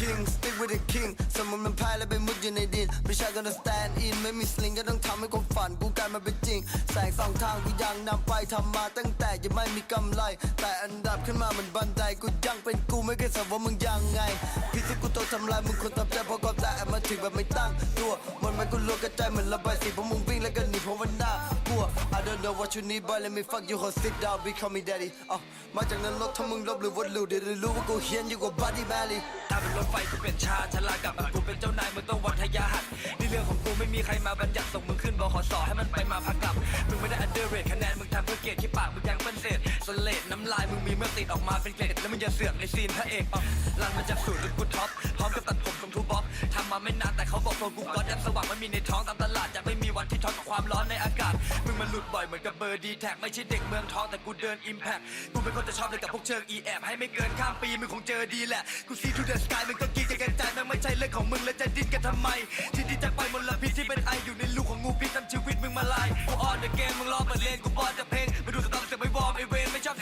king stick with the king สมมติมันแพ้แล้วไปมุดอยู่ในดิน ไม่ใช่ gonna stand in ไม่มีสลิงก็ต้องทำให้ความฝันกูกลายมาเป็นจริง แสงสองทางกูยังนำไปทำมาตั้งแต่ยังไม่มีกำไร แต่อันดับขึ้นมาเหมือนบันไดกูยังเป็นกูไม่เคยสนว่ามึงยังไงพี่ที่กูโตทำลายมึงควรทำใจเพราะความได้มาถึงแบบไม่ตั้งตัวมันไม่กูรู้กระจายเหมือนระบายสีเพราะมึงวิ่งแล้วก็หนีเพราะมันหน่าัว I don't know what you need but let me fuck you hold sit down be call me daddy อะมาจากนั้นรถถ้ามึงลบหรือว่าลูเดี๋ยวได้รู้ว่ากูเฮียนอยู่กว่า body belly ถ้าเป็นรถไฟกูเป็นชาฉลาดกับกูเป็นเจ้านายมึงต้องวัดทยาหัดนี่เรื่องของกูไม่มีใครมาบัญญัติส่งมึงขึ้นบขสให้มันไปมาพักกลับมึงไม่ได้ underrate คะแนนมึงทำเพื่อเกียรติที่ปากมึงยังเป็นเศษสเลดน้ำลายมึงมีเมื่อติดออกมาเป็นเกล็ดแล้วมึงอย่าเสือกในซีนพระเอกอะลังมาจากสูตรจนกูท็อปพร้อมกับตัดผมตรงทูบ็อกทำมาไม่นานแต่เขาบอกตัวกูก็ยังสว่างไม่มีในท้องตามตลาดจะไม่ ดบ่อยเหมือนกับเบอร์ดีแท็กไม่ใช่เด็กเมืองทองแต่กูเดินอิมแพคกูเป็นคนจะชอบเลยกับพวกเชิงอีแอบให้ไม่เกินข้ามปีมึงคงเจอดีแหละกูซีทูเดอะสกายมึงก็กรีกันกระจมันไม่ใช่เรื่องของมึงแล้วจะดิ้นกันทำไมท